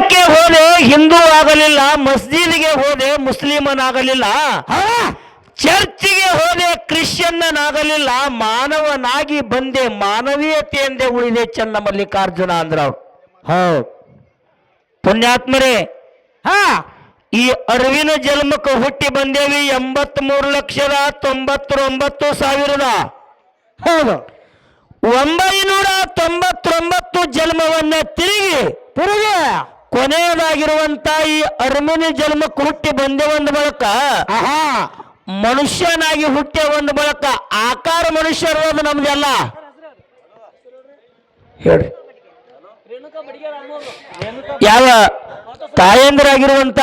ದೇಗುಲಕ್ಕೆ ಹೋದೆ ಹಿಂದೂ ಆಗಲಿಲ್ಲ ಮಸ್ಜಿದ್ಗೆ ಹೋದೆ ಮುಸ್ಲಿಮನಾಗಲಿಲ್ಲ. ಚರ್ಚಿಗೆ ಹೋದೆ ಕ್ರಿಶ್ಚಿಯನ್ನನಾಗಲಿಲ್ಲ. ಮಾನವನಾಗಿ ಬಂದೆ ಮಾನವೀಯತೆಯಂದೇ ಉಳಿದೆ ಚನ್ನ ಮಲ್ಲಿಕಾರ್ಜುನ ಅಂದ್ರವ್ರು. ಹೌದು ಪುಣ್ಯಾತ್ಮರೇ ಹಾ. ಈ ಅರಿವಿನ ಜನ್ಮಕ್ಕೆ ಹುಟ್ಟಿ ಬಂದೇವಿ ಎಂಬತ್ ಮೂರು ಲಕ್ಷದ ತೊಂಬತ್ತೊಂಬತ್ತು ಸಾವಿರದ. ಹೌದು. ಒಂಬೈನೂರ ತೊಂಬತ್ತೊಂಬತ್ತು ಜನ್ಮವನ್ನ ತಿರುಗಿ ತಿರುಗಿ. ಕೊನೆಯದಾಗಿರುವಂತ ಈ ಅರ್ಮುನಿ ಜನ್ಮಕ್ಕೆ ಹುಟ್ಟಿ ಬಂದೆ ಒಂದು ಬಳಕ. ಮನುಷ್ಯನಾಗಿ ಹುಟ್ಟಿ ಒಂದು ಬಳಕ. ಆಕಾರ ಮನುಷ್ಯರೋದು ನಮ್ದೆಲ್ಲ ಹೇಳ್ರಿ ಯಾವ ತಾಯಂದಿರಾಗಿರುವಂತ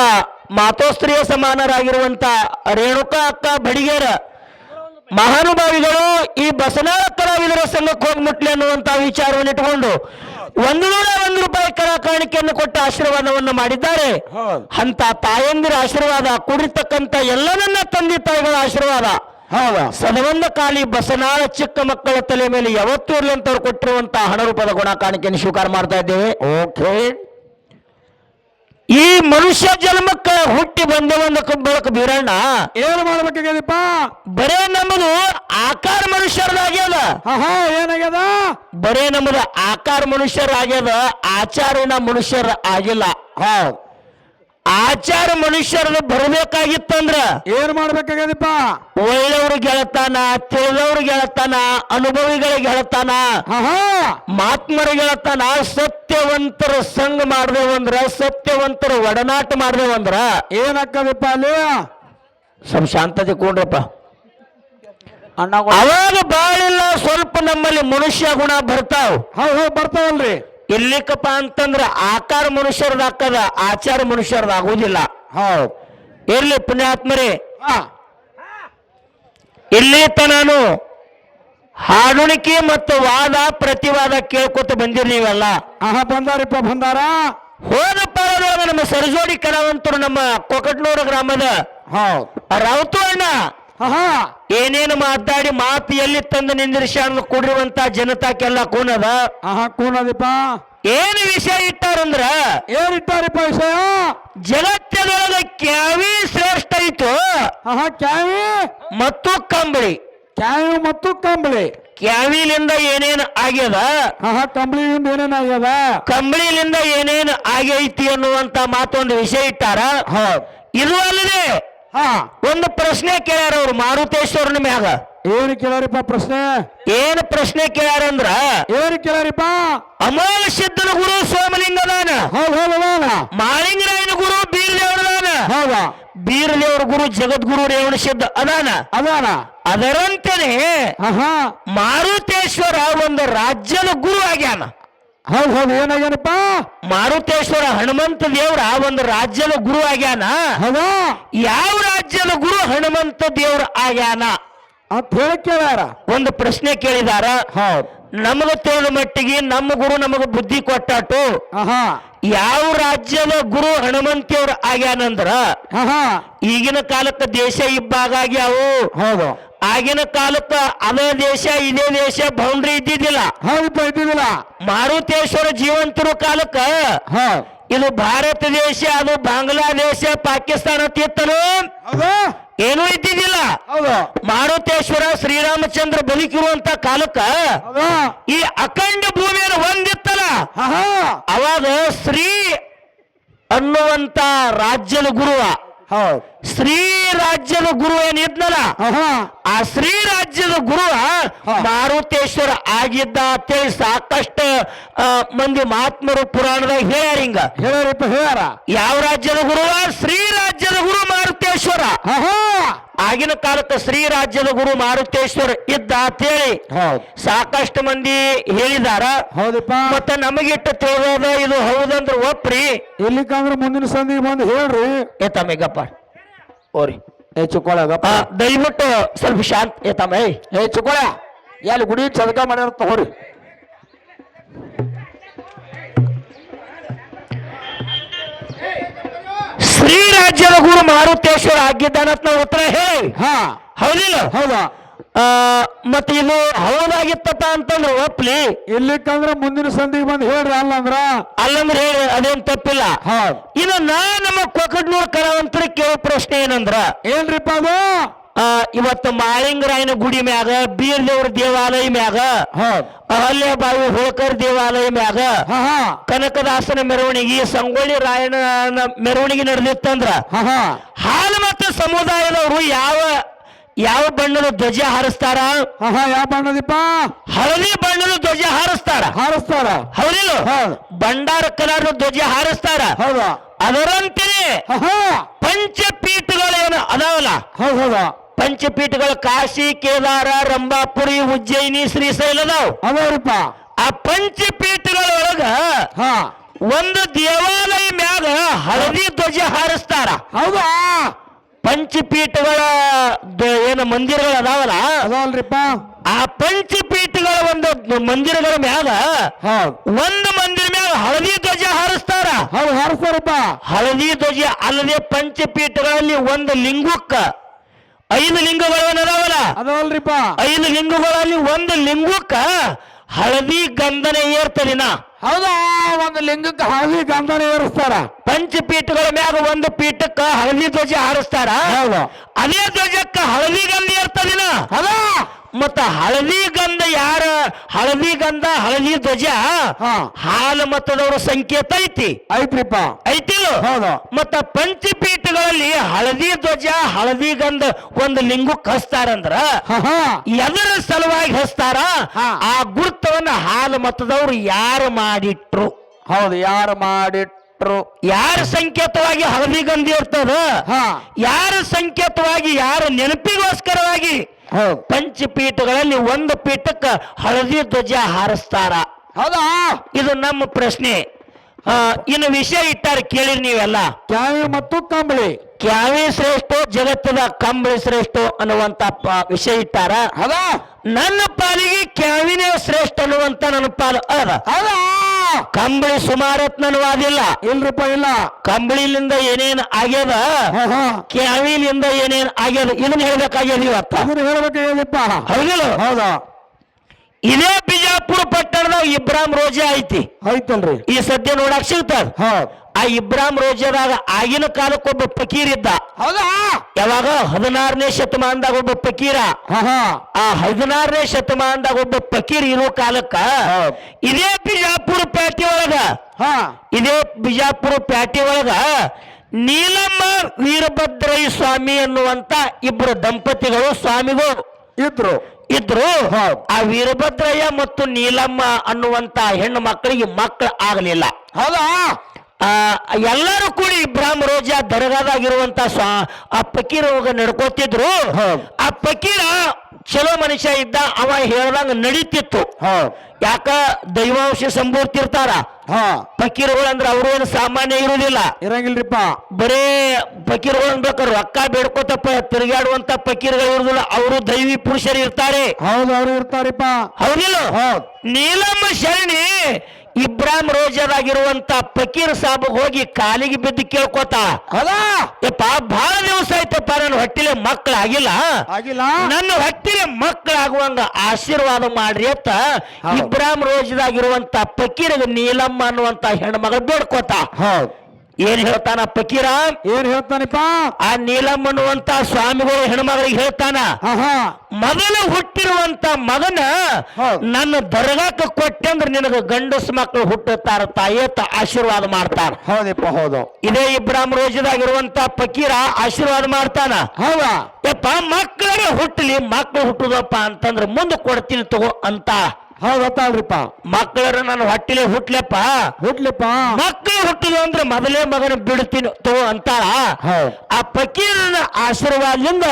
ಮಾತೋಸ್ತ್ರೀಯ ಸಮಾನರಾಗಿರುವಂತ ರೇಣುಕಾ ಅಕ್ಕ ಬಡಿಗೇರ. ಮಹಾನುಭಾವಿಗಳು ಈ ಬಸನಾಳ ಕಲಾವಿದರ ಸಂಘಕ್ಕೆ ಹೋಗ್ಬಿಟ್ಲಿ ಅನ್ನುವಂತ ವಿಚಾರವನ್ನು ಇಟ್ಟುಕೊಂಡು ಒಂದು ನೂರ ಒಂದು ರೂಪಾಯಿ ಕಲಾ ಕಾಣಿಕೆಯನ್ನು ಕೊಟ್ಟ ಆಶೀರ್ವಾದವನ್ನು ಮಾಡಿದ್ದಾರೆ. ಅಂತ ತಾಯಂದಿರ ಆಶೀರ್ವಾದ ಕುಡಿತಕ್ಕಂತ ಎಲ್ಲ ನನ್ನ ತಂದೆ ತಾಯಿಗಳ ಆಶೀರ್ವಾದ. ಹೌದು. ಸದವಂದ ಕಾಲಿ ಬಸನಾಳ ಚಿಕ್ಕ ಮಕ್ಕಳ ತಲೆ ಮೇಲೆ ಯಾವತ್ತೂ ಇರಲಿ ಅಂತ ಅವ್ರು ಕೊಟ್ಟಿರುವಂತಹ ಹಣ ರೂಪದ ಗುಣ ಕಾಣಿಕೆಯನ್ನು ಸ್ವೀಕಾರ ಮಾಡ್ತಾ ಇದ್ದೇವೆ. ಓಕೆ ಈ ಮನುಷ್ಯ ಜನ್ಮಕ್ಕ ಹುಟ್ಟಿ ಬಂದೆ ಒಂದು ಬಳಕ ಬೀರಣ್ಣ. ಏನು ಮಾಡ್ಬೇಕಾಗ್ಯದಪ್ಪ? ಬರೇ ನಮ್ಮದು ಆಕಾರ ಮನುಷ್ಯರಾಗ್ಯದ ಏನಾಗ್ಯದ? ಬರೇ ನಮ್ಮದು ಆಕಾರ ಮನುಷ್ಯರಾಗ್ಯದ. ಆಚಾರಿನ ಮನುಷ್ಯರ ಆಗಿಲ್ಲ. ಹೌದು ಆಚಾರ ಮನುಷ್ಯರನ್ನು ಬರಬೇಕಾಗಿತ್ತಂದ್ರ ಏನ್ ಮಾಡ್ಬೇಕಾಗ್ಯದಪ್ಪ? ಒಳ್ಳೆಯವ್ರ ಗೆಳತಾನ ತಿಳಿದವ್ರ ಗೆಳತಾನ ಅನುಭವಿಗಳ ಗೆಳತಾನ ಮಹಾತ್ಮರ ಗೆಳತಾನ ಸತ್ಯವಂತರ ಸಂಘ ಮಾಡ್ದೇವಂದ್ರ ಸತ್ಯವಂತರ ಒಡನಾಟ ಮಾಡ್ದೇವಂದ್ರ ಏನಕ್ಕದಪ್ಪ ಅಲ್ಲಿ? ಸ್ವಲ್ಪ ಶಾಂತತೆ ಕೂಡ್ರಪ್ಪ. ಅವಾಗ ಬಾಳಿಲ್ಲ ಸ್ವಲ್ಪ ನಮ್ಮಲ್ಲಿ ಮನುಷ್ಯ ಗುಣ ಬರ್ತಾವ. ಹೌದು ಬರ್ತಾವಲ್ರಿ. ಎಲ್ಲಿಕಪ್ಪ ಅಂತಂದ್ರ ಆಕಾರ ಮನುಷ್ಯರದಾಕದ ಆಚಾರ ಮನುಷ್ಯರದ ಆಗುದಿಲ್ಲ. ಹೌದು. ಇರ್ಲಿ ಪುಣ್ಯಾತ್ಮರೇ. ಹಾ. ಇಲ್ಲಿ ತನಾನು ಹಾಡುಣಿಕೆ ಮತ್ತು ವಾದ ಪ್ರತಿವಾದ ಕೇಳ್ಕೊತ ಬಂದಿರಿ ನೀವೆಲ್ಲ. ಆಹಾ ಬಂದಾರಿಪ್ಪ ಬಂದಾರ. ಹೋದಪ್ಪ ನಮ್ಮ ಸರಜೋಡಿ ಕಲಾವಂತರು ನಮ್ಮ ಕೊಕಟ್ನೂರ ಗ್ರಾಮದ ಹೌದು. ರಾವತು ಅಣ್ಣ. ಏನೇನು ಮಾತಾಡಿ ಮಾತು ಎಲ್ಲಿ ತಂದು ನಿಂದಿರಿಸಿ ಕೊಡಿರುವಂತ ಜನತಾಕೆಲ್ಲ ಕೂನದ? ಕೂನದಿಪ್ಪ. ಏನು ವಿಷಯ ಇಟ್ಟಾರಂದ್ರ ಏನಿಟ್ಟಾರಿಪ್ಪ ವಿಷಯ? ಜಗತ್ತದೊಳಗ ಕ್ಯಾವಿ ಶ್ರೇಷ್ಠ ಆಹಾ ಕ್ಯಾವಿ? ಮತ್ತು ಕಂಬಳಿ. ಕ್ಯಾವಿ ಮತ್ತು ಕಂಬಳಿ. ಕ್ಯಾವಿಲಿಂದ ಏನೇನು ಆಗ್ಯದ? ಆಹಾ ಕಂಬಳಿಯಿಂದ ಏನೇನಾಗ್ಯದ ಕಂಬಳಿಲಿಂದ ಏನೇನು ಆಗೈತಿ ಅನ್ನುವಂತ ಮಾತೊಂದು ವಿಷಯ ಇಟ್ಟಾರ? ಇದು ಅಲ್ಲದೆ ಹಾ. ಒಂದು ಪ್ರಶ್ನೆ ಕೇಳ್ಯಾರ ಅವ್ರು ಮಾರುತೇಶ್ವರನ ಮ್ಯಾಗ. ಏನು ಕೇಳಾರಿಪ್ಪ ಪ್ರಶ್ನೆ? ಏನು ಪ್ರಶ್ನೆ ಕೇಳ್ಯಾರಂದ್ರ ಏನು ಕೇಳಾರಿಪ್ಪ? ಅಮೋಲ ಸಿದ್ಧನ ಗುರು ಸೋಮಲಿಂಗದಾನ. ಹೌದು ಹೌದು ಅದಾನ ಮಾಳಿಂಗರಾಯನ ಗುರು ಬೀರ್ದೇವ್ರದಾನ. ಹೌದಾ. ಬೀರದೇವರ ಗುರು ಜಗದ್ಗುರು ರೇವಣ ಸಿದ್ಧ ಅದಾನ. ಅದಾನ. ಅದರಂತೆನೆ ಮಾರುತೇಶ್ವರ ಒಂದು ರಾಜ್ಯದ ಗುರು ಆಗ್ಯಾನ. ಹೌದು ಹೌದು ಏನಾಗ್ಯಾನಪ್ಪ? ಮಾರುತೇಶ್ವರ ಹನುಮಂತ ದೇವ್ರ ಒಂದು ರಾಜ್ಯದ ಗುರು ಆಗ್ಯಾನ. ಹೌದಾ? ಯಾವ ರಾಜ್ಯದ ಗುರು ಹನುಮಂತ ದೇವ್ರ ಆಗ್ಯಾನ? ಅಂತ ಹೇಳಿ ಕೇಳ್ಯಾರ. ಒಂದು ಪ್ರಶ್ನೆ ಕೇಳಿದಾರ. ಹೌದು. ನಮಗ ತಿಳಿದ ಮಟ್ಟಿಗೆ ನಮ್ಮ ಗುರು ನಮಗ ಬುದ್ಧಿ ಕೊಟ್ಟಾಟು. ಆಹಾ. ಯಾವ ರಾಜ್ಯದ ಗುರು ಹನುಮಂತಿಯವ್ರ ಆಗ್ಯಾನಂದ್ರ? ಆಹಾ. ಈಗಿನ ಕಾಲಕ್ಕೆ ದೇಶ ಇಬ್ಬಾಗ್ಯಾವು ಹೌದು. ಆಗಿನ ಕಾಲಕ್ಕ ಅದೇ ದೇಶ ಇದೇ ದೇಶ ಬೌಂಡ್ರಿ ಇದ್ದಿದ್ದಿಲ್ಲ. ಹೌದು ಇದ್ದಿದ್ದಿಲ್ಲ. ಮಾರುತೇಶ್ವರ ಜೀವಂತರು ಕಾಲಕ್ಕ ಇದು ಭಾರತ ದೇಶ ಅದು ಬಾಂಗ್ಲಾದೇಶ ಪಾಕಿಸ್ತಾನ ಹೌದಾ. ಏನೂ ಇದ್ದಿದ್ದಿಲ್ಲ. ಮಾರುತೇಶ್ವರ ಶ್ರೀರಾಮಚಂದ್ರ ಬದುಕಿರುವಂತ ಕಾಲಕ್ಕ ಈ ಅಖಂಡ ಭೂಮಿಯನ್ನು ಹೊಂದಿತ್ತಲ್ಲ. ಅವಾಗ ಶ್ರೀ ಅನ್ನುವಂತ ರಾಜ್ಯದ ಗುರುವ ಹೌದು. ಶ್ರೀ ರಾಜ್ಯದ ಗುರು ಏನಿದ್ನಲ್ಲ ಆ ಶ್ರೀ ರಾಜ್ಯದ ಗುರು ಮಾರುತೇಶ್ವರ ಆಗಿದ್ದ ಅಂತೇಳಿ ಸಾಕಷ್ಟು ಮಂದಿ ಮಹಾತ್ಮರು ಪುರಾಣದಾಗ ಹೇಳ್ಯಾರ ಹಿಂಗ. ಹೇಳ್ಯಾರಪ್ಪ ಹೇಳ್ಯಾರ. ಯಾವ ರಾಜ್ಯದ ಗುರು? ಶ್ರೀ ರಾಜ್ಯದ ಗುರು ಮಾರುತೇಶ್ವರ. ಆಗಿನ ಕಾಲಕ್ಕೆ ಶ್ರೀರಾಜ್ಯದ ಗುರು ಮಾರುತೇಶ್ವರ ಇದ್ದ ಅಂತೇಳಿ ಸಾಕಷ್ಟು ಮಂದಿ ಹೇಳಿದಾರ. ಹೌದಪ್ಪ. ಮತ್ತೆ ನಮಗಿಟ್ಟು ತಿಳಿದ ಇದು ಹೌದಂದ್ರ ಒಪ್ರಿ. ಎಲ್ಲಿಕಂದ್ರ ಮುಂದಿನ ಸಂದಿಗೆ ಬಂದು ಹೇಳ್ರಿ. ಏ ತಮ್ಮಿಗಪ್ಪ ಓರಿ. ಏ ಚುಕ್ಕೊಳಗಪ್ಪ ದಯವಿಟ್ಟು ಸ್ವಲ್ಪ ಶಾಂತ ಏ ತಮ್ಮ ಏಯ್. ಏ ಚುಕ್ಕೊಳ ಎಲ್ಲಿ ಗುಡಿ ಚದಕ ಮಾಡ್ಯಾರ ತಗೋರಿ ಶ್ರೀ ರಾಜ್ಯದ ಗುರು ಮಾರುತೇಶ್ವರ ಆಗಿದ್ದಾನ ಉತ್ತರ ಹೇಳಿ. ಹಾ. ಹೌದಿಲ್ಲ? ಹೌದಾ? ಮತ್ತೆ ಇದು ಹೌದಾಗಿತ್ತಪ್ಪ ಅಂತಂದ್ರೆ ಒಪ್ಲಿ. ಇಲ್ಲಿಕ್ಕಂದ್ರ ಮುಂದಿನ ಸಂದಿಗೆ ಬಂದು ಹೇಳ್ರಿ ಅಲ್ಲಂದ್ರ. ಅಲ್ಲಂದ್ರೆ ಹೇಳಿ ಅದೇನ್ ತಪ್ಪಿಲ್ಲ. ಹೌದ್. ಇನ್ನು ನಾ ನಮ್ಮ ಕೊಕಡ್ನೂರ್ ಕಲಾವಂತರ ಕೇಳೋ ಪ್ರಶ್ನೆ ಏನಂದ್ರ? ಏನ್ರಿಪ್ಪ ಅದು? ಇವತ್ತು ಮಾಳಿಂಗರಾಯನ ಗುಡಿ ಮ್ಯಾಗ ಬೀರ್ ದೇವ್ರ ದೇವಾಲಯ ಮ್ಯಾಗ ಅಹಲ್ಯ ಬಾವಿ ಹೋಳ್ಕರ್ ದೇವಾಲಯ ಮ್ಯಾಗ ಕನಕದಾಸನ ಮೆರವಣಿಗೆ ಸಂಗೊಳ್ಳಿ ರಾಯನ ಮೆರವಣಿಗೆ ನಡೆದಿತ್ತಂದ್ರ ಹಾಲು ಮತ್ತು ಸಮುದಾಯದವರು ಯಾವ ಯಾವ ಬಣ್ಣದ ಧ್ವಜ ಹಾರಿಸ್ತಾರ? ಯಾವ ಬಣ್ಣದಿಪ್ಪ? ಹಳದಿ ಬಣ್ಣದ ಧ್ವಜ ಹಾರಿಸ್ತಾರ. ಹಾರಿಸ್ತಾರ. ಹೌದಿಲ್ಲ? ಹೌದ್. ಬಂಡಾರ ಕಲರ್ ಧ್ವಜ ಹಾರಿಸ್ತಾರ. ಹೌದು. ಅದರಂತೆಯೇ ಪಂಚಪೀಠಗಳೇನು ಅದಾವಲ್ಲ ಹೌದ್ ಹೌದ. ಪಂಚಪೀಠಗಳು ಕಾಶಿ ಕೇದಾರ ರಂಭಾಪುರಿ ಉಜ್ಜಯಿನಿ ಶ್ರೀಶೈಲ ಅದಾವ ಅದಾವ್ರಿಪ್ಪ ಆ ಪಂಚಪೀಠಗಳೊಳಗ ಹಾ. ಒಂದು ದೇವಾಲಯ ಮ್ಯಾಗ ಹಳದಿ ಧ್ವಜ ಹಾರಿಸ್ತಾರ. ಹೌದಾ? ಪಂಚಪೀಠಗಳ ಏನು ಮಂದಿರಗಳು ಅದಾವಲ್ಲ? ಅದಾವಲ್ರಿಪ್ಪ. ಆ ಪಂಚಪೀಠಗಳ ಒಂದು ಮಂದಿರಗಳ ಮ್ಯಾಲ ಒಂದು ಮಂದಿರ ಮ್ಯಾಲ ಹಳದಿ ಧ್ವಜ ಹಾರಿಸ್ತಾರ. ಹೌದು ಹಾರಿಸ್ತಾರಪ್ಪ. ಹಳದಿ ಧ್ವಜ ಅಲ್ಲದೆ ಪಂಚಪೀಠಗಳಲ್ಲಿ ಒಂದು ಲಿಂಗುಕ್ಕ ಐದು ಲಿಂಗಗಳು ಅದಾವಲ್ಲ ಅದಾವಲ್ರಿಪ್ಪ. ಐದು ಲಿಂಗಗಳಲ್ಲಿ ಒಂದು ಲಿಂಗಕ್ಕ ಹಳದಿ ಗಂಧನ ಏರ್ತದಿನ ಹೌದಾ? ಒಂದು ಲಿಂಗಕ್ಕೆ ಹಳದಿ ಗಂಧನ ಏರಿಸ್ತಾರ. ಪಂಚಪೀಠಗಳ ಮ್ಯಾಗ ಒಂದು ಪೀಠಕ್ಕ ಹಳದಿ ಧ್ವಜ ಹಾರಿಸ್ತಾರ. ಹೌದು. ಅದೇ ಧ್ವಜಕ್ಕ ಹಳದಿ ಗಂಧ ಏರ್ತದಿನ ಅದ ಮತ್ತ ಹಳದಿ ಗಂಧ ಯಾರ? ಹಳದಿ ಗಂಧ ಹಳದಿ ಧ್ವಜ? ಹಾ. ಹಾಲು ಮತದವರ ಸಂಕೇತ ಐತಿ. ಐತ್ರಿಪ್ಪ. ಐತಿಲ್ಲ? ಹೌದು. ಮತ್ತ ಪಂಚಪೀಠಗಳಲ್ಲಿ ಹಳದಿ ಧ್ವಜ ಹಳದಿ ಗಂಧ ಒಂದು ಲಿಂಗಕ್ಕೆ ಹಚ್ತಾರಂದ್ರ ಹಾ ಹಾ. ಎದರ ಸಲುವಾಗಿ ಹಸ್ತಾರ. ಆ ಗುರುತವನ್ನ ಹಾಲು ಮತದವ್ರು ಯಾರು ಮಾಡಿಟ್ರು? ಹೌದು ಯಾರು ಮಾಡಿಟ್ರು? ಯಾರ ಸಂಕೇತವಾಗಿ ಹಳದಿ ಗಂಧಿ ಇರ್ತದ? ಹಾ. ಯಾರ ಸಂಕೇತವಾಗಿ ಯಾರ ನೆನಪಿಗೋಸ್ಕರವಾಗಿ ಹೌದು ಪಂಚಪೀಠಗಳಲ್ಲಿ ಒಂದು ಪೀಠಕ್ಕ ಹಳದಿ ಧ್ವಜ ಹಾರಿಸ್ತಾರ. ಹೌದಾ? ಇದು ನಮ್ಮ ಪ್ರಶ್ನೆ. ಆ, ಇನ್ನು ವಿಷಯ ಇಟ್ಟಾರೆ ಕೇಳಿರಿ ನೀವೆಲ್ಲ. ಕ್ಯಾವಿ ಮತ್ತು ಕಂಬಳಿ. ಕ್ಯಾವಿ ಶ್ರೇಷ್ಠ ಜಗತ್ತದ ಕಂಬಳಿ ಶ್ರೇಷ್ಠ ಅನ್ನುವಂತ ಪ- ವಿಷಯ ಇಟ್ಟಾರ. ಹೌದಾ? ನನ್ನ ಪಾಲಿಗೆ ಕ್ಯಾವಿನೇ ಶ್ರೇಷ್ಠ ಅನ್ನುವಂತ ನನ್ನ ಪಾಲು. ಅದ ಹೌದಾ? ಕಂಬಳಿ ಸುಮಾರತ್ ನನ್ನ ವಾದಿಲ್ಲ ಇಲ್ರಿಪ್ಪ ಇಲ್ಲ? ಕಂಬಳಿಲಿಂದ ಏನೇನ್ ಆಗ್ಯದ? ಕ್ಯಾವಿಲಿಂದ ಏನೇನ್ ಆಗ್ಯದ? ಇದನ್ನ ಹೇಳ್ಬೇಕಾಗ್ಯದ ಇವತ್ತ ಅದನ್ನ ಹೇಳ್ಬೇಕು ಹೇಳಿಪ್ಪ ಹೌದಿಲ್ಲ? ಹೌದಾ? ಇದೇ ಬಿಜಾಪುರ ಪಟ್ಟಣದಾಗ ಇಬ್ರಾಹಿಂ ರೋಜಾ ಐತಿ ಐತಲ್ರಿ ಈ ಸದ್ಯ ನೋಡಕ್ ಸಿಗ್ತದ ಹೌದ್ ಆ ಇಬ್ರಾಹಿಂ ರೋಜಾದಾಗ ಆಗಿನ ಕಾಲಕ್ಕೊಬ್ಬ ಫಕೀರ್ ಇದ್ದ. ಹೌದಾ? ಯಾವಾಗ? ಹದಿನಾರನೇ ಶತಮಾನದಾಗ ಒಬ್ಬ ಫಕೀರ. ಆ ಹದಿನಾರನೇ ಶತಮಾನದಾಗ ಒಬ್ಬ ಫಕೀರ್ ಇರೋ ಕಾಲಕ್ಕ. ಇದೇ ಬಿಜಾಪುರ ಪ್ಯಾಟಿ ಒಳಗ. ಹಾ. ಇದೇ ಬಿಜಾಪುರ ಪ್ಯಾಟಿ ಒಳಗ ನೀಲಮ್ಮ ವೀರಭದ್ರಯ್ಯ ಸ್ವಾಮಿ ಅನ್ನುವಂತ ಇಬ್ಬರು ದಂಪತಿಗಳು ಸ್ವಾಮಿಗಳು ಇದ್ರು. ಇದ್ರು. ಆ ವೀರಭದ್ರಯ್ಯ ಮತ್ತು ನೀಲಮ್ಮ ಅನ್ನುವಂತ ಹೆಣ್ಣು ಮಕ್ಕಳಿಗೆ ಮಕ್ಕಳು ಆಗಲಿಲ್ಲ ಹೌದಾ? ಎಲ್ಲರೂ ಕೂಡಿ ಇಬ್ರಾಹಿಂ ರೋಜಾ ದರ್ಗಾದಾಗಿರುವಂತ ಸ್ವಾ ಆ ಪಕೀರ್ ಹೋಗ ನಡ್ಕೋತಿದ್ರು. ಆ ಫಕೀರ ಚಲೋ ಮನುಷ್ಯ ಇದ್ದ ಅವ ಹೇಳ್ದಂಗ ನಡೀತಿತ್ತು. ಯಾಕ? ದೈವಾಂಶ ಸಂಭೂರ್ತಿರ್ತಾರ ಹಾ. ಫಕೀರ್ಗಳು ಅಂದ್ರೆ ಅವರು ಏನು ಸಾಮಾನ್ಯ ಇರುವುದಿಲ್ಲ ಇರಂಗಿಲ್ರಿಪ್ಪ. ಬರೇ ಫಕೀರ್ಗಳು ಅನ್ಬೇಕು ರೊಕ್ಕ ಬೇಡ್ಕೋತಪ್ಪ ತಿರುಗಾಡುವಂತ ಫಕೀರ್ಗಳು ಇರುದಿಲ್ಲ. ಅವರು ದೈವಿ ಪುರುಷರು ಇರ್ತಾರೆ. ಹೌದು ಅವರು ಇರ್ತಾರಪ್ಪ. ಹೌದಿಲ್ಲ? ಹೌದ್ ನೀಲಮ್ಮ ಶರಣಿ ಇಬ್ರಾಹಿಂ ರೋಜಾದಾಗಿರುವಂತ ಫಕೀರ್ ಸಾಬ್ ಹೋಗಿ ಕಾಲಿಗೆ ಬಿದ್ದು ಕೇಳ್ಕೋತ ಯಪ್ಪ ಬಹಳ ದಿವಸ ಆಯ್ತಪ್ಪ ನನ್ನ ಹೊಟ್ಟಿಲೆ ಮಕ್ಕಳಾಗಿಲ್ಲ ಆಗಿಲ್ಲ? ನನ್ನ ಹೊಟ್ಟಿಲೆ ಮಕ್ಕಳಾಗುವಂಗ ಆಶೀರ್ವಾದ ಮಾಡ್ರಿ ಅಂತ. ಇಬ್ರಾಹಿಂ ರೋಜದಾಗಿರುವಂತ ಫಕೀರ್ಗೆ ನೀಲಮ್ಮ ಅನ್ನುವಂತ ಹೆಣ್ಮಗಳು ಬೇಡ್ಕೋತ. ಹೌದ್. ಏನ್ ಹೇಳ್ತಾನ ಪಕೀರ? ಏನ್ ಹೇಳ್ತಾನಪ್ಪ? ಆ ನೀಲಂ ಅನ್ನುವಂತ ಸ್ವಾಮಿಗಳು ಹೆಣ್ಮಗಳಿಗೆ ಹೇಳ್ತಾನ ಮೊದಲು ಹುಟ್ಟಿರುವಂತ ಮಗನ. ನನ್ನ ದರ್ಗಾಕ ಕೊಟ್ಟೆ ಅಂದ್ರೆ ನಿನಗೆ ಗಂಡಸ ಮಕ್ಕಳು ಹುಟ್ಟುತ್ತಾರ ತಾಯೇತ ಆಶೀರ್ವಾದ ಮಾಡ್ತಾರ ಹೌದಪ್ಪ ಹೌದು. ಇದೇ ಇಬ್ರಾಹಿಂ ರೋಜದಾಗಿರುವಂತ ಪಕೀರ ಆಶೀರ್ವಾದ ಮಾಡ್ತಾನ. ಹೌದಾ? ಯಪ್ಪ ಮಕ್ಕಳೇ ಹುಟ್ಟಲಿ ಮಕ್ಕಳು ಹುಟ್ಟುದಪ್ಪ ಅಂತಂದ್ರೆ ಮುಂದೆ ಕೊಡ್ತೀನಿ ತಗೋ ಅಂತ ಹೌದ್ ಗೊತ್ತಾಳ್ರಿಪ್ಪ ಮಕ್ಕಳರ ನನ್ನ ಹೊಟ್ಟಿಲೆ ಹುಟ್ಲಪ್ಪ. ಹುಟ್ಲಿಪ್ಪ. ಮಕ್ಕಳು ಹುಟ್ಟಿದ್ರು ಅಂದ್ರೆ ಮೊದಲೇ ಮಗನ ಬಿಡ್ತೀನಿ ತೋ ಅಂತಾಳ ಆ ಪಕೀರನ ಆಶೀರ್ವಾದದಿಂದ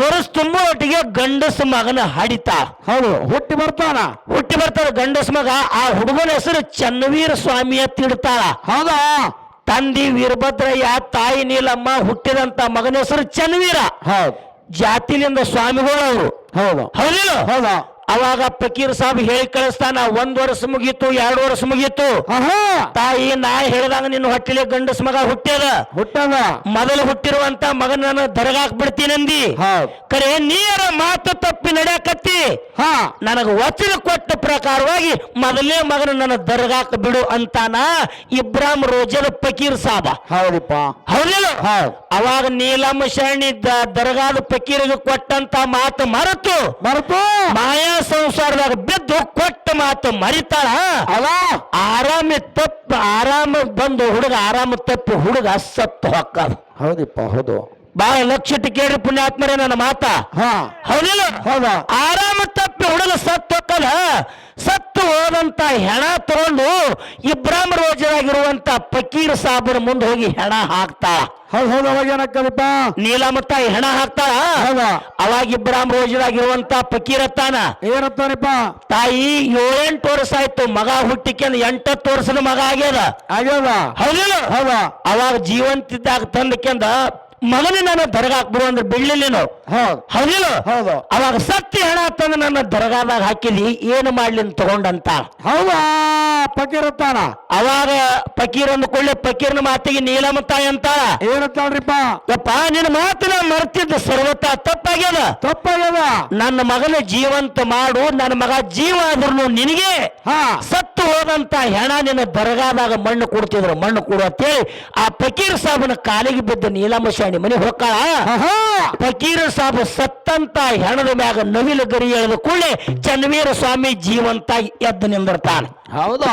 ವರ್ಷ ತುಂಬ ಒಟ್ಟಿಗೆ ಗಂಡಸ ಮಗನ ಹಾಡಿತ. ಹೌದು ಹುಟ್ಟಿ ಬರ್ತಾನ. ಹುಟ್ಟಿ ಬರ್ತಾರ ಗಂಡಸ ಮಗ ಆ ಹುಡುಗನ ಹೆಸರು ಚನ್ನವೀರ ಸ್ವಾಮಿ ಅಂತ ಇಡ್ತಾಳ. ಹೌದಾ? ತಂದಿ ವೀರಭದ್ರಯ್ಯ ತಾಯಿ ನೀಲಮ್ಮ ಹುಟ್ಟಿದಂತ ಮಗನ ಹೆಸರು ಚನ್ನವೀರ. ಹೌದು. ಜಾತಿಲಿಂದ ಸ್ವಾಮಿಗಳು ಅವರು ಹೌದು. ಹೌದಿಲ್ಲ? ಹೌದಾ. ಅವಾಗ ಫಕೀರ್ ಸಾಬ್ ಹೇಳಿ ಕಳಿಸ್ತಾನ ಒಂದ್ ವರ್ಷ ಮುಗೀತು ಎರಡು ವರ್ಷ ಮುಗೀತು. ತಾಯಿ ನಾ ಹೇಳಿದಾಗ ನಿನ್ನ ಹೊಟ್ಟಿಲೆ ಗಂಡಸ್ ಮಗ ಹುಟ್ಟ್ಯದ? ಹುಟ್ಟದ. ಮೊದಲು ಹುಟ್ಟಿರುವಂತ ಮಗನನ್ನ ದರಗಾಕ್ ಬಿಡ್ತೀನಂದಿ? ಅಂದಿ ಕರೆ ನೀರ ಮಾತು ತಪ್ಪಿ ನಡೆಯಕತ್ತಿ? ಹಾ. ನನಗ ವಚನ ಕೊಟ್ಟ ಪ್ರಕಾರವಾಗಿ ಮೊದಲನೇ ಮಗನ ನನ್ನ ದರ್ಗಾಕ್ ಬಿಡು ಅಂತಾನ ಇಬ್ರಾಹಿಂ ರೋಜದ ಫಕೀರ್ ಸಾಬ. ಹೌದಪ್ಪ. ಹೌದಿಲ್ಲ? ಹೌದ್. ಅವಾಗ ನೀಲಮ್ಮ ಶರಣಿ ದರ್ಗಾದ ಫಕೀರಿಗೆ ಕೊಟ್ಟಂತ ಮಾತು ಮರೆತು. ಮರೆತು. ಮಾಯಾ ಸಂಸಾರದಾಗ ಬಿದ್ದು ಕೊಟ್ಟ ಮಾತು ಮರಿತಾಳ? ಅವ? ಆರಾಮ ತಪ್ಪು ಆರಾಮ ಬಂದು ಹುಡುಗ ಆರಾಮ ತಪ್ಪು ಹುಡುಗ ಸತ್ತು ಹೊಕ್ಕದು ಹೌದಪ್ಪ ಹೌದು. ಬಾಳ ಲಕ್ಷ ಕೇಳಿ ಪುಣ್ಯಾತ್ಮರೇ ನನ್ನ ಮಾತ. ಹೌದಿಲ್ಲ? ಹೌದ. ಆರಾಮ ತಪ್ಪಿ ಹುಡುಗ ಸತ್ತು ಹೊಕ್ಕದ ಸತ್ತು ಹೋದಂತ ಹೆಣ ತಗೊಂಡು ಇಬ್ರಾಹಿಂ ರೋಜರಾಗಿರುವಂತ ಫಕೀರ್ ಸಾಬರ ಮುಂದೆ ಹೋಗಿ ಹೆಣ ಹಾಕ್ತಾ. ನೀಲಮತ್ತ ಹೆಣ ಹಾಕ್ತಾ? ಹೌದ. ಅವಾಗ ಇಬ್ರಾಹಿಂ ರೋಜರಾಗಿರುವಂತ ಫಕೀರತ್ತಾನ ಏನತ್ತಾನಪ್ಪ? ತಾಯಿ ಏಳೆಂಟು ವರ್ಷ ಆಯ್ತು ಮಗ ಹುಟ್ಟಿಕೆಂದು ಎಂಟತ್ತು ವರ್ಷದ ಮಗ ಆಗ್ಯದ. ಆಗ್ಯದ? ಹೌದಿಲ್ಲ? ಹೌದ. ಅವಾಗ ಜೀವಂತಿದ್ದಾಗ ತಂದಕ್ಕೆಂದ ಮಗನ ನನ್ನ ದರ್ಗಾಕ್ ಹಾಕ್ಬಿಡು ಅಂದ್ರೆ ಬಿಡ್ಲಿಲ್ಲ ನಾವು ಹೌದ್. ಹೌದಿಲ್ಲ? ಹೌದು. ಅವಾಗ ಸತ್ತಿ ಹಣ ತಂದು ನನ್ನ ದರ್ಗಾದಾಗ ಹಾಕಿಲಿ ಏನು ಮಾಡ್ಲಿ ತಗೊಂಡಂತ. ಹೌದಾ? ತಾನ ಅವಾಗ ಪಕೀರ್ ಅಂದ್ಕೊಳ್ಳಿ ಪಕೀರ್ನ ಮಾತಿಗೆ ನೀಲಮ ತಾಯಿ ಅಂತ ಏನತ್ತಾಳ್ರಿಪ್ಪ ಯಪ್ಪ ನಿನ್ನ ಮಾತಿನ ಮರ್ತಿದ್ದ ಸರ್ವತ ತಪ್ಪಾಗ್ಯದ. ತಪ್ಪಾಗ್ಯದ? ನನ್ನ ಮಗನ ಜೀವಂತ ಮಾಡು ನನ್ನ ಮಗ ಜೀವ ಆದ್ರೂ ನಿನಗೆ. ಹಾ. ಸತ್ತು ಹೋದಂತ ಹೆಣ ನಿನ್ನ ದರ್ಗಾದಾಗ ಮಣ್ಣು ಕೊಡ್ತಿದ್ರು ಮಣ್ಣು ಕೊಡು ಅಂತೇಳಿ ಆ ಪಕೀರ್ ಸಾಬನ ಕಾಲಿಗೆ ಬಿದ್ದ ನೀಲಮ ಶಾಣಿ ಮನೆ ಹೋಗ್ತಾಳ ಆಹಾ! ಫಕೀರ್ ಸಾಬ್ ಸತ್ತಂತ ಹೆಣದ ಮ್ಯಾಗ ನವಿಲು ಗರಿ ಎಳೆದ ಕೂಡಲೇ ಚನ್ವೀರ ಸ್ವಾಮಿ ಜೀವಂತ ಎದ್ದು ನಿಂದಿರ್ತಾನೆ. ಹೌದಾ?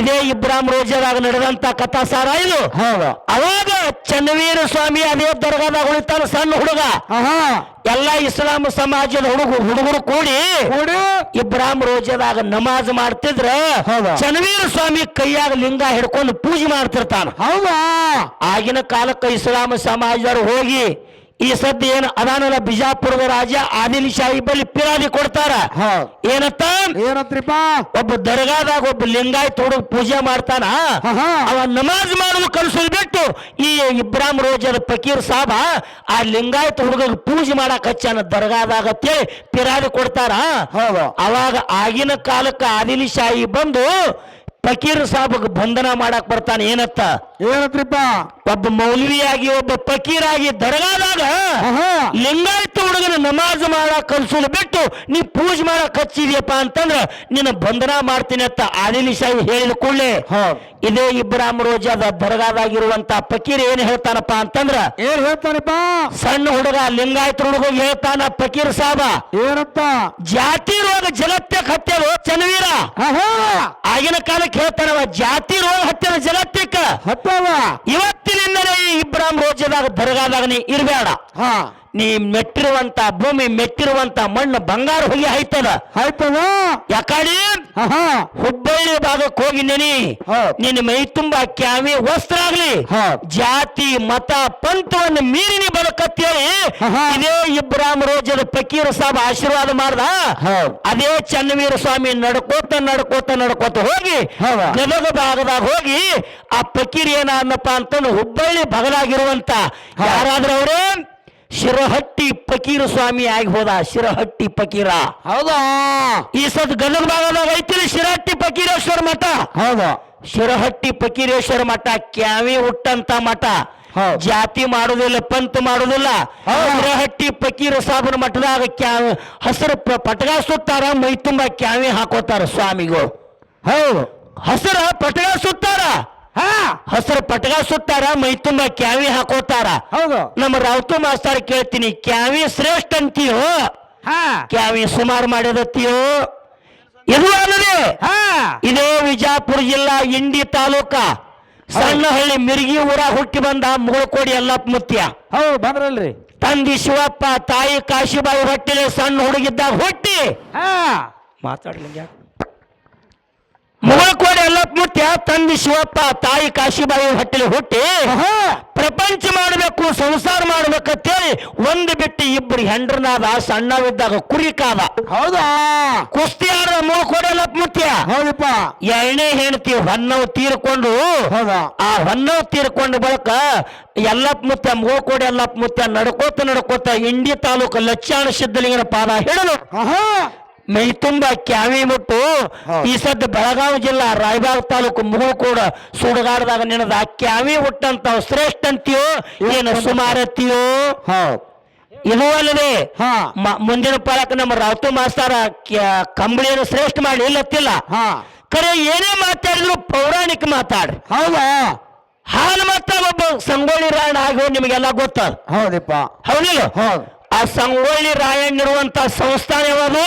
ಇದೇ ಇಬ್ರಾಹಿಂ ರೋಜಾದಾಗ ನಡೆದಂತ ಕಥಾ ಸಾರ ಇದು. ಹೌದು. ಅವಾಗ ಚನ್ನವೀರ ಸ್ವಾಮಿ ಅದೇ ದರ್ಗಾದಾಗ ಉಳಿತಾನ ಸಣ್ಣ ಹುಡುಗ. ಎಲ್ಲ ಇಸ್ಲಾಂ ಸಮಾಜದ ಹುಡುಗ ಹುಡುಗರು ಕೂಡಿ ಇಬ್ರಾಹಿಂ ರೋಜಾದಾಗ ನಮಾಜ್ ಮಾಡ್ತಿದ್ರ? ಚನ್ನವೀರ ಸ್ವಾಮಿ ಕೈಯಾಗ ಲಿಂಗ ಹಿಡ್ಕೊಂಡು ಪೂಜೆ ಮಾಡ್ತಿರ್ತಾನ. ಹೌದಾ? ಆಗಿನ ಕಾಲಕ್ಕೆ ಇಸ್ಲಾಂ ಸಮಾಜದವರು ಹೋಗಿ ಈ ಸದ್ಯ ಏನು ಅದಾನಲ್ಲ ಬಿಜಾಪುರದ ರಾಜ ಆದಿಲ್ ಶಾಹಿ ಬಳಿ ಪಿರಾದಿ ಕೊಡ್ತಾರ. ಏನತ್ತ ಏನತ್ರಿಪ ಒಬ್ಬ ದರ್ಗಾದಾಗ ಒಬ್ಬ ಲಿಂಗಾಯತ್ ಹುಡುಗ ಪೂಜೆ ಮಾಡ್ತಾನ. ಅವ ನಮಾಜ್ ಮಾಡೋದು ಕಲಿಸೋದು ಬಿಟ್ಟು ಈ ಇಬ್ರಾಹಿಂ ರೋಜದ ಫಕೀರ್ ಸಾಬ ಆ ಲಿಂಗಾಯತ್ ಹುಡುಗ ಪೂಜೆ ಮಾಡಕ್ ಹಚ್ಚಾನ ದರ್ಗಾದಾಗ ಅಂತೇಳಿ ಪಿರಾದಿ ಕೊಡ್ತಾರ. ಅವಾಗ ಆಗಿನ ಕಾಲಕ್ಕೆ ಆದಿಲ್ ಶಾಹಿ ಬಂದು ಫಕೀರ್ ಸಾಬ್ಗೆ ಬಂಧನ ಮಾಡಕ್ ಬರ್ತಾನೆ ಏನತ್ತ? ಏನತ್ರಿಪ್ಪ? ಒಬ್ಬ ಮೌಲ್ವಿಯಾಗಿ ಒಬ್ಬ ಫಕೀರಾಗಿ ದರ್ಗಾದಾಗ ದರಗಾದಾಗ ಲಿಂಗಾಯತ ಹುಡುಗನ ನಮಾಜ್ ಮಾಡಕ್ ಕಲ್ಸೋದು ಬಿಟ್ಟು ನೀ ಪೂಜೆ ಮಾಡಕ್ ಹಚ್ಚಿದ್ಯಪ್ಪ ಅಂತಂದ್ರ ನಿನ್ನ ಬಂಧನ ಮಾಡ್ತೀನಿ ಅಂತ ಆದಿಲಿ ಶಾಹಿ ಹೇಳಿದ ಕೂಡಲೇ ಇದೇ ಇಬ್ರಾಹಿಂ ರೋಜಾದ ದರ್ಗಾದಾಗಿರುವಂತ ಫಕೀರ್ ಏನ್ ಹೇಳ್ತಾನಪ್ಪ ಅಂತಂದ್ರ ಏನ್ ಹೇಳ್ತಾನಪ್ಪ? ಸಣ್ಣ ಹುಡುಗ ಲಿಂಗಾಯತ ಹುಡುಗ ಹೇಳ್ತಾನ ಫಕೀರ್ ಸಾಬ. ಏನತ್ತ? ಜಾತಿ ರೋಗ ಜಲತ್ಯ ಕತ್ತೆ ಚನ್ನವೀರ. ಆಗಿನ ಕಾಲಕ್ಕೆ ಹೇಳ್ತಾನವ ಜಾತಿ ರೋಗ ಹತ್ತಿರ ಜಗತ್ತಿಕ. ಹತ್ತವ. ಇವತ್ತಿನಿಂದಲೇ ಈ ಇಬ್ರಾಹಿಂ ರೋಜದಾಗ ದರ್ಗಾದಾಗ ನೀ ಇರಬೇಡ ಹಾ. ನೀ ಮೆಟ್ಟಿರುವಂತ ಭೂಮಿ ಮೆಟ್ಟಿರುವಂತ ಮಣ್ಣು ಬಂಗಾರ ಹೋಗಿ ಆಯ್ತದ ಆಯ್ತದ ಯಾಕಡಿ ಹುಬ್ಬಳ್ಳಿ ಭಾಗಕ್ಕೆ ಹೋಗಿ ನೆನಿ. ನಿನ್ನ ಮೈ ತುಂಬಾ ಕ್ಯಾವಿ ವಸ್ತ್ರ ಆಗ್ಲಿ. ಜಾತಿ ಮತ ಪಂಥವನ್ನು ಮೀರಿನಿ ಬದುಕತ್ತೇಳಿ. ಇದೇ ಇಬ್ರಾಹಿಂ ರೋಜದ ಫಕೀರ್ ಸಾಬ್ ಆಶೀರ್ವಾದ ಮಾಡ್ದ. ಅದೇ ಚನ್ನವೀರ ಸ್ವಾಮಿ ನಡ್ಕೋತ ನಡ್ಕೋತ ನಡ್ಕೋತ ಹೋಗಿ. ಗದಗ ಭಾಗದಾಗ ಹೋಗಿ ಆ ಫಕೀರ್ ಏನಪ್ಪ ಅಂತಂದ್ರೆ ಹುಬ್ಬಳ್ಳಿ ಭಾಗದಾಗಿರುವಂತ. ಯಾರಾದ್ರೂ ಅವರೇ ಶಿರಹಟ್ಟಿ ಪಕೀರ ಸ್ವಾಮಿ ಆಗಿ ಹೋದ ಶಿರಹಟ್ಟಿ ಪಕೀರ ಹೌದಾ? ಈ ಸದ್ ಗದಗ ಭಾಗದಾಗ ಐತಿರಿ ಶಿರಹಟ್ಟಿ ಪಕೀರೇಶ್ವರ ಮಠ. ಹೌದಾ. ಶಿರಹಟ್ಟಿ ಪಕೀರೇಶ್ವರ ಮಠ ಕ್ಯಾವಿ ಹುಟ್ಟಂತ ಮಠ. ಜಾತಿ ಮಾಡುದಿಲ್ಲ ಪಂತ್ ಮಾಡುದಿಲ್ಲ. ಶಿರಹಟ್ಟಿ ಪಕೀರ ಸಾಬನ ಮಠದಾಗ ಕ್ಯಾವಿ ಹಸಿರು ಪಟಗ ಸುತ್ತಾರ ಮೈ ತುಂಬ ಕ್ಯಾವಿ ಹಾಕೋತಾರ ಸ್ವಾಮಿಗಳು. ಹೌದು. ಹಸಿರ ಪಟಗ ಸುತ್ತಾರ ಹಾ. ಹಸಿರು ಪಟಗ ಸುತ್ತಾರ ಮೈ ತುಂಬ ಕ್ಯಾವಿ ಹಾಕೋತಾರ. ಹೌದು. ನಮ್ಮ ರಾವತು ಮಾಸ್ತರ್ ಕೇಳ್ತೀನಿ ಕ್ಯಾವಿ ಶ್ರೇಷ್ಠ ಅಂತೀಯೋ? ಹಾ. ಕ್ಯಾವಿ ಸುಮಾರು ಮಾಡಿದತ್ತೀಯೋ? ಇದು ಅಲ್ಲದೆ ಹಾ. ಇದೇ ವಿಜಾಪುರ ಜಿಲ್ಲಾ ಇಂಡಿ ತಾಲೂಕ. ಸಣ್ಣಹಳ್ಳಿ ಮಿರ್ಗಿ ಊರ ಹುಟ್ಟಿ ಬಂದ ಮುಗಳಕೋಡಿ ಎಲ್ಲಪ್ಪ ಮುತ್ಯ. ಹೌದು ಬಂದ್ರಲ್ರಿ. ತಂದಿ ಶಿವಪ್ಪ ತಾಯಿ ಕಾಶಿಬಾಯಿ ಹೊಟ್ಟಿಲೆ ಸಣ್ಣ ಹುಡುಗಿದ್ದಾಗ ಹುಟ್ಟಿ. ಹಾ. ಮಾತಾಡ್ಲಿ ಮುಗಳಕೋಡಿ ಅಲ್ಲಪ್ಪ ಮುತ್ಯ ತಂದಿ ಶಿವಪ್ಪ ತಾಯಿ ಕಾಶಿಬಾಯಿ ಹೊಟ್ಟೆಲಿ ಹುಟ್ಟಿ ಪ್ರಪಂಚ ಮಾಡಬೇಕು ಸಂಸಾರ ಮಾಡ್ಬೇಕಂತೇಳಿ ಒಂದು ಬಿಟ್ಟು ಇಬ್ಬರು ಹೆಂಡ್ರನಾದ ಸಣ್ಣವಿದ್ದಾಗ ಕುರಿಕಾದ ಹೌದಾ? ಕುಸ್ತಿ ಆಡ ಮುಗಳಕೋಡಿ ಮುತ್ಯ ಹೌದಪ್ಪ. ಎರಡನೇ ಹೆಂಡತಿ ಹೊನ್ನವ್ ತೀರ್ಕೊಂಡು ಹೌದಾ? ಆ ಹೊನ್ನವ್ ತೀರ್ಕೊಂಡು ಬಳಕ ಎಲ್ಲಪ್ಪ ಮುತ್ಯ ಮೂಕೋಡಿ ಎಲ್ಲಪ್ಪ ಮುತ್ಯ ನಡ್ಕೋತ ನಡ್ಕೋತ ಇಂಡಿ ತಾಲೂಕು ಲಚ್ಚಾಣ ಸಿದ್ದಲಿಂಗನ ಪಾದ ಹೇಳಲು ಮೈ ತುಂಬ ಕ್ಯಾವಿ ಮುಟ್ಟು ಈ ಸದ್ದ ಬೆಳಗಾವಿ ಜಿಲ್ಲಾ ರಾಯಬಾಗ್ ತಾಲೂಕು ಮುಗುಳ್ಕೋಡ ಸುಡಗಾಡದಾಗ ನೆನದ ಕ್ಯಾವಿ ಹುಟ್ಟಂತ ಶ್ರೇಷ್ಠ ಅಂತೀಯೋ ಏನು ಸುಮಾರತ್ತೀಯೋ? ಹೌದು ಇದು ಅಲ್ಲದೆ ಮುಂದಿನ ಪಾಲಕ ನಮ್ಮ ರಾವತು ಮಾಸ್ತಾರ ಕಂಬಳಿಯನ್ನು ಶ್ರೇಷ್ಠ ಮಾಡಿ ಇಲ್ಲತ್ತಿಲ್ಲ ಹಾ. ಖರೆ ಏನೇ ಮಾತಾಡಿದ್ರು ಪೌರಾಣಿಕ ಮಾತಾಡ್ರಿ. ಹೌದಾ? ಹಾಲು ಮಾತ್ರ ಒಬ್ಬ ಸಂಗೊಳ್ಳಿ ರಾಯಣ್ಣ ಹಾಗೆ ನಿಮಗೆಲ್ಲ ಗೊತ್ತ? ಹೌದಪ್ಪ. ಹೌದಿಲ್ಲ? ಹೌದು. ಆ ಸಂಗೊಳ್ಳಿ ರಾಯಣ್ಣ ಇರುವಂತ ಸಂಸ್ಥಾನ ಯಾವುದು?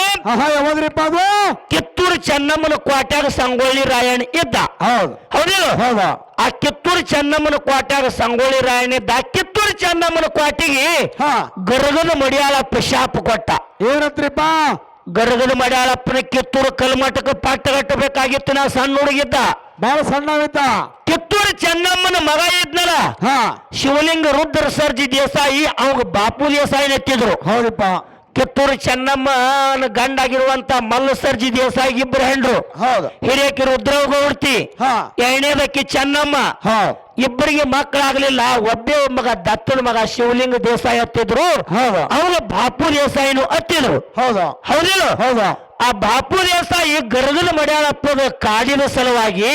ಯಾವ್ದ್ರಿಪ್ಪ ಅದು? ಕಿತ್ತೂರು ಚೆನ್ನಮ್ಮನ ಕ್ವಾಟ್ಯಾಗ ಸಂಗೊಳ್ಳಿ ರಾಯಣ್ಣ ಇದ್ದ. ಹೌದು. ಹೌದಿಲ್ಲ ಹೌದಾ. ಆ ಕಿತ್ತೂರು ಚೆನ್ನಮ್ಮನ ಕ್ವಾಟ್ಯಾಗ ಸಂಗೊಳ್ಳಿ ರಾಯಣ್ಣ ಇದ್ದ. ಕಿತ್ತೂರು ಚೆನ್ನಮ್ಮನ ಕ್ವಾಟಿಗೆ ಹಾ. ಗರಗದ ಪಿಶಾಪ್ ಶಾಪ ಕೊಟ್ಟ. ಏನಂತ್ರಿಪ್ಪ? ಗರಗದ ಮಡಿಯಾಳಪ್ಪನ ಕಿತ್ತೂರು ಕಲ್ಮಠಕ್ಕೆ ಪಟ್ಟ ಕಟ್ಟಬೇಕಾಗಿತ್ತು. ನಾ ಸಣ್ಣ ಹುಡುಗಿದ್ದ. ಬಹಳ ಸಣ್ಣವಿದ್ದ ಕಿತ್ತೂರು ಚೆನ್ನಮ್ಮನ ಮಗ ಇದ್ನಲ್ಲ? ಹಾ. ಶಿವಲಿಂಗ ರುದ್ರ ಸರ್ಜಿ ದೇಸಾಯಿ ಅವಾಗ ಬಾಪು ದೇಸಾಯಿ ನೆತ್ತಿದ್ರು ಹೌದಪ್ಪ. ಕಿತ್ತೂರು ಚೆನ್ನಮ್ಮನ ಗಂಡಾಗಿರುವಂತ ಮಲ್ಲ ಸರ್ಜಿ ದೇಸಾಯಿ ಇಬ್ಬರು ಹೆಂಡ್ರು. ಹೌದು. ಹಿರಿಯಕಿ ರುದ್ರಗೌಡ್ತಿ ಹಾ. ಎರಡನೇದಕ್ಕಿ ಚೆನ್ನಮ್ಮ. ಹೌದು ಇಬ್ಬರಿಗೆ ಮಕ್ಕಳಾಗ್ಲಿಲ್ಲ ಒಬ್ಬೇ ಮಗ ದತ್ತನ ಮಗ ಶಿವಲಿಂಗ ದೇಸಾಯಿ ಹತ್ತಿದ್ರು. ಹೌದು. ಅವಾಗ ಬಾಪು ದೇಸಾಯಿನು ಹತ್ತಿದ್ರು. ಹೌದು. ಹೌದಿಲ್ಲ ಹೌದು. ಆ ಬಾಪು ದೇಸಾಯಿ ಗರಗದ ಮಡ್ಯಾಳಪ್ಪದ ಕಾಡಿನ ಸಲುವಾಗಿ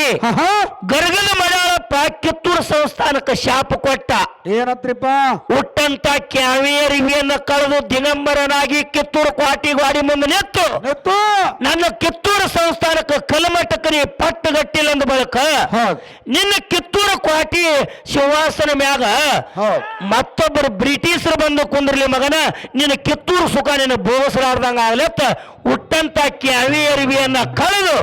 ಗರಗಲ ಹಾ. ಕಿತ್ತೂರು ಸಂಸ್ಥಾನಕ್ಕೆ ಶಾಪ ಕೊಟ್ಟ. ಏನತ್ರಿಪ್ಪ? ಹುಟ್ಟಂತ ಕ್ಯಾವಿಯರಿವಿಯನ್ನ ಕಳೆದು ದಿನಂಬರನಾಗಿ ಕಿತ್ತೂರು ಕ್ವಾಟಿ ಗಾಡಿ ಮುಂದೆ ನಿಂತು. ನಿತ್ತು ನನ್ನ ಕಿತ್ತೂರು ಸಂಸ್ಥಾನಕ್ಕೆ ಕಲಮಟಕರಿ ಪಟ್ಟು ಗಟ್ಟಿಲ್ಲ ಅಂದ ಬಳಿಕ ನಿನ್ನ ಕಿತ್ತೂರು ಕ್ವಾಟಿ ಶಿವಾಸನ ಮ್ಯಾಗ ಮತ್ತೊಬ್ಬರು ಬ್ರಿಟಿಷರು ಬಂದು ಕುಂದ್ರಲಿ ಮಗನ ನಿನ್ನ ಕಿತ್ತೂರು ಸುಖ ನಿನ್ನ ಬೋಗಸಲಾರ್ದಂಗ ಆಗ್ಲತ್ತ. ಹುಟ್ಟಂತ ಕ್ಯಾವಿ ಅರಿವಿಯನ್ನ ಕಳೆದು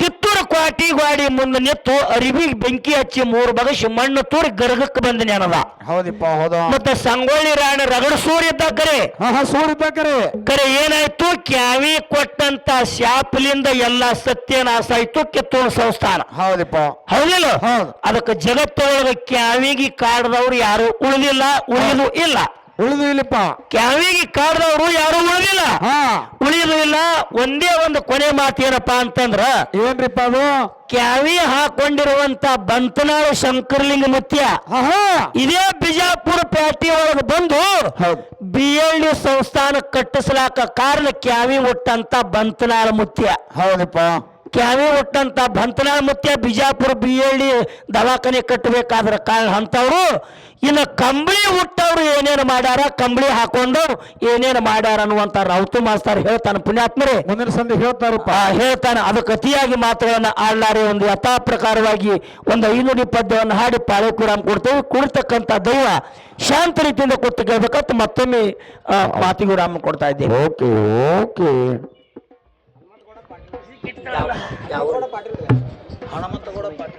ಕಿತ್ತೂರು ಕ್ವಾಟಿ ಗಾಡಿ ಮುಂದೆ ನಿತ್ತು ಅರಿವಿಗೆ ಬೆಂಕಿ ಹಚ್ಚಿ ಮೂರು ಬಗಸಿ ಮಣ್ಣು ತೂರಿ ಗರ್ಗಕ್ಕೆ ಬಂದ ನೆನದ ಹೌದಿಪ್ಪ ಹೌದು. ಮತ್ತೆ ಸಂಗೊಳ್ಳಿ ರಾಯಣ ರಗಡ ಸೂರಿದ್ದ ಕರೆ. ಸೂರಿದ್ದ ಕರೆ. ಕರೆ ಏನಾಯ್ತು? ಕ್ಯಾವಿ ಕೊಟ್ಟಂತ ಶಾಪಲಿಂದ ಎಲ್ಲ ಸತ್ಯನಾಶ ಆಯ್ತು ಕಿತ್ತೂರು ಸಂಸ್ಥಾನ. ಹೌದಿಪ್ಪ. ಹೌದಿಲ್ಲ? ಹೌದು. ಅದಕ್ಕೆ ಜಗತ್ತೊಳಗೆ ಕ್ಯಾವಿಗೆ ಕಾಡದವ್ರು ಯಾರು ಉಳಿದಿಲ್ಲ ಉಳಿದು ಇಲ್ಲ. ಉಳಿದು ಇಲ್ಲಪ್ಪ. ಕ್ಯಾವಿಗೆ ಕಾಡ್ದವ್ರು ಯಾರು ಉಳಿದಿಲ್ಲ. ಹಾ. ಉಳಿದು ಇಲ್ಲ ಒಂದೇ ಒಂದು ಕೊನೆ ಮಾತು ಏನಪ್ಪ ಅಂತಂದ್ರ ಏನ್ರಿಪ್ಪ ಅದು? ಕ್ಯಾವಿ ಹಾಕೊಂಡಿರುವಂತ ಬಂತನಾಳ ಶಂಕರಲಿಂಗ ಮುತ್ಯ ಹಾ ಹಾ. ಇದೇ ಬಿಜಾಪುರ ಪ್ಯಾಟಿ ಒಳಗೆ ಬಂದು ಹೌದು. ಬಿ ಎಲ್ ಡಿ ಸಂಸ್ಥಾನ ಕಟ್ಟಿಸ್ಲಾಕ ಕಾರಣ ಕ್ಯಾವಿ ಹುಟ್ಟಂತ ಬಂತನಾಳ ಮುತ್ಯ. ಹೌದಿಪ್ಪ. ಕ್ಯಾವಿ ಹುಟ್ಟಂಥ ಬಂತನಾಳ ಮುತ್ಯ ಬಿಜಾಪುರ ಬಿ ಎಲ್ ಡಿ ದವಾಖಾನೆ ಕಟ್ಟಬೇಕಾದ್ರ ಕಾರಣ ಅಂತವ್ರು ಇನ್ನು ಕಂಬಳಿ ಹುಟ್ಟವ್ರು ಏನೇನು ಮಾಡ್ಯಾರ? ಕಂಬಳಿ ಹಾಕೊಂಡು ಏನೇನು ಮಾಡ್ಯಾರ ಅನ್ನುವಂತ ರೌತು ಮಾಸ್ತರ್ ಹೇಳ್ತಾನೆ ಪುಣ್ಯಾತ್ಮರೇ. ಮುಂದಿನ ಸಂಧಿ ಹೇಳ್ತಾರಪ್ಪ. ಹೇಳ್ತಾನೆ. ಅದಕ್ಕೆ ಅತಿಯಾಗಿ ಮಾತುಗಳನ್ನ ಆಡ್ಲಾರೆ ಒಂದು ಯಥಾ ಪ್ರಕಾರವಾಗಿ ಒಂದು ಐನೂರು ಪದ್ಯವನ್ನು ಹಾಡಿ ಪಾಳೆ ಕೂಡ ಕೊಡ್ತೇವೆ. ಕುಳಿತಕ್ಕಂಥ ದೈವ ಶಾಂತ ರೀತಿಯಿಂದ ಕೂತು ಕೇಳ್ಬೇಕಂತ ಮತ್ತೊಮ್ಮೆ ಮಾತಿಗೂ ರಾಮ ಕೊಡ್ತಾ ಇದ್ದೇವೆ ಓಕೆ ಓಕೆ. ಹಣಮಂತ ಕೂಡ ಪಾಠ